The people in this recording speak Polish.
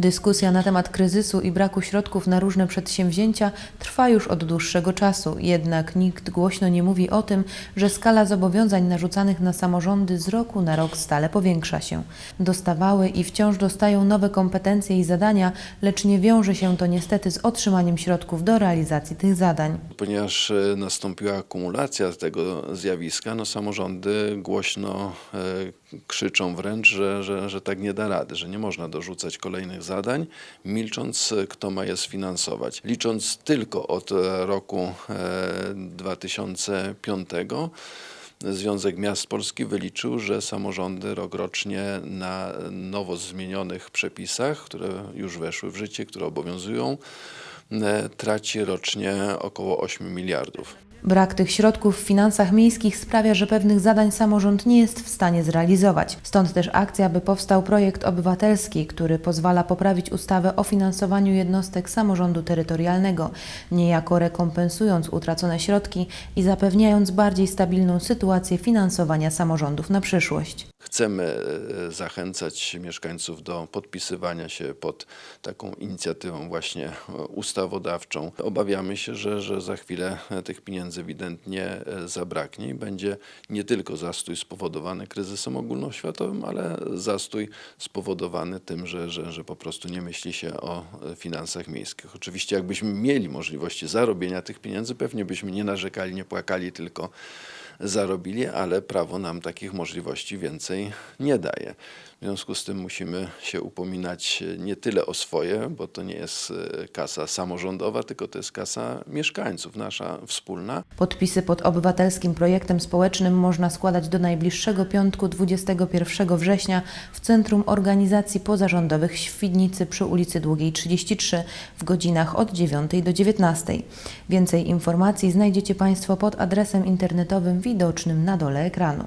Dyskusja na temat kryzysu i braku środków na różne przedsięwzięcia trwa już od dłuższego czasu, jednak nikt głośno nie mówi o tym, że skala zobowiązań narzucanych na samorządy z roku na rok stale powiększa się. Dostawały i wciąż dostają nowe kompetencje i zadania, lecz nie wiąże się to niestety z otrzymaniem środków do realizacji tych zadań. Ponieważ e, nastąpiła akumulacja tego zjawiska, no samorządy głośno e, krzyczą wręcz, że, że, że tak nie da rady, że nie można dorzucać kolejnych zadań, milcząc e, kto ma je sfinansować. Licząc tylko od e, roku e, 2005 Związek Miast Polski wyliczył, że samorządy rokrocznie na nowo zmienionych przepisach, które już weszły w życie, które obowiązują, e, traci rocznie około 8 miliardów. Brak tych środków w finansach miejskich sprawia, że pewnych zadań samorząd nie jest w stanie zrealizować. Stąd też akcja, by powstał projekt obywatelski, który pozwala poprawić ustawę o finansowaniu jednostek samorządu terytorialnego, niejako rekompensując utracone środki i zapewniając bardziej stabilną sytuację finansowania samorządów na przyszłość. Chcemy e, zachęcać mieszkańców do podpisywania się pod taką inicjatywą właśnie e, ustawodawczą. Obawiamy się, że, że za chwilę e, tych pieniędzy ewidentnie e, zabraknie i będzie nie tylko zastój spowodowany kryzysem ogólnoświatowym, ale zastój spowodowany tym, że, że, że po prostu nie myśli się o e, finansach miejskich. Oczywiście jakbyśmy mieli możliwości zarobienia tych pieniędzy, pewnie byśmy nie narzekali, nie płakali, tylko zarobili, ale prawo nam takich możliwości więcej nie daje. W związku z tym musimy się upominać nie tyle o swoje, bo to nie jest e, kasa samorządowa, tylko to jest kasa mieszkańców, nasza wspólna. Podpisy pod obywatelskim projektem społecznym można składać do najbliższego piątku 21 września w Centrum Organizacji Pozarządowych Świdnicy przy ulicy Długiej 33 w godzinach od 9 do 19. Więcej informacji znajdziecie Państwo pod adresem internetowym widocznym na dole ekranu.